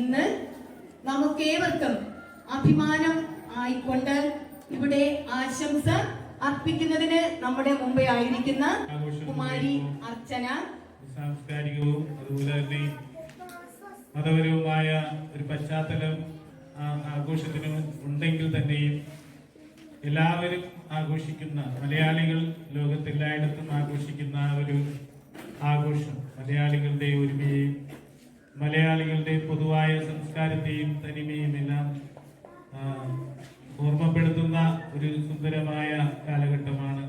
ഇന്ന് നമുക്കേവർക്കും അഭിമാനം ആയിക്കൊണ്ട് ഇവിടെ ആശംസ അർപ്പിക്കുന്നതിന് നമ്മുടെ മുമ്പേ ആയിരിക്കുന്ന കുമാരി അർച്ചന. സാംസ്കാരികവും അതുപോലെ തന്നെ മതപരവുമായ ഒരു പശ്ചാത്തലം ആഘോഷത്തിന് ഉണ്ടെങ്കിൽ തന്നെയും എല്ലാവരും ആഘോഷിക്കുന്ന മലയാളികൾ ലോകത്തെല്ലായിടത്തും ആഘോഷിക്കുന്ന ഒരു ആഘോഷം മലയാളികളുടെ ഒരുമയെയും മലയാളികളുടെ പൊതുവായ സംസ്കാരത്തെയും തനിമയും എല്ലാം ഓർമ്മപ്പെടുത്തുന്ന ഒരു സുന്ദരമായ കാലഘട്ടമാണ്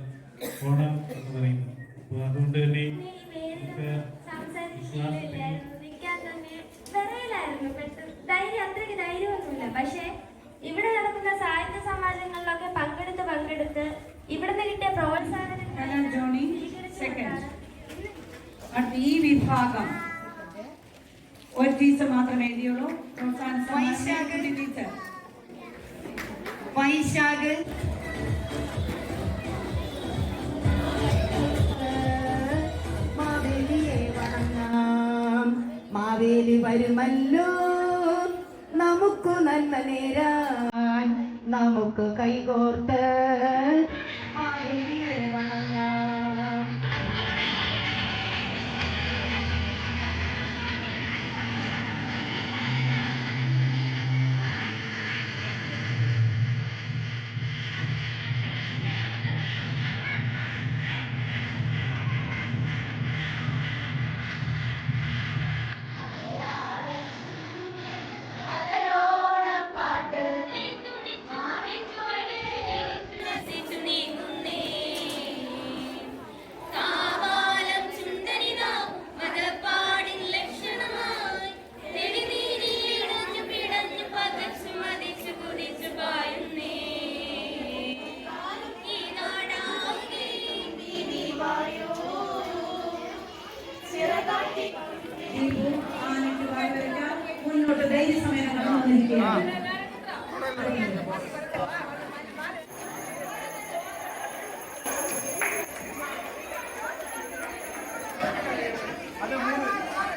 ഓണം എന്ന് പറയുന്നത്. അപ്പോൾ അതുകൊണ്ട് തന്നെ പക്ഷേ ഇവിടെ നടക്കുന്ന സാഹിത്യ സമാജങ്ങളിലൊക്കെ പങ്കെടുത്ത് പങ്കെടുത്ത് ഇവിടുന്ന് കിട്ടിയ പ്രോത്സാഹനം ഈ വിഭാഗം. ഒരു ടീച്ചർ മാത്രമേ എഴുതിയുള്ളൂ. ടീച്ചർ വൈശാഖ് മാവേലിയെ വണങ്ങാം. മാവേലി വരുമല്ലോ. നമുക്ക് നന്മ നേരാൻ നമുക്ക് കൈകോർത്ത് ನೀವು ಆ ನಿಟ್ಟು ಬಾಯಿ ಮುನ್ನೋಟ ಧೈರ್ಯ ಸಮಯ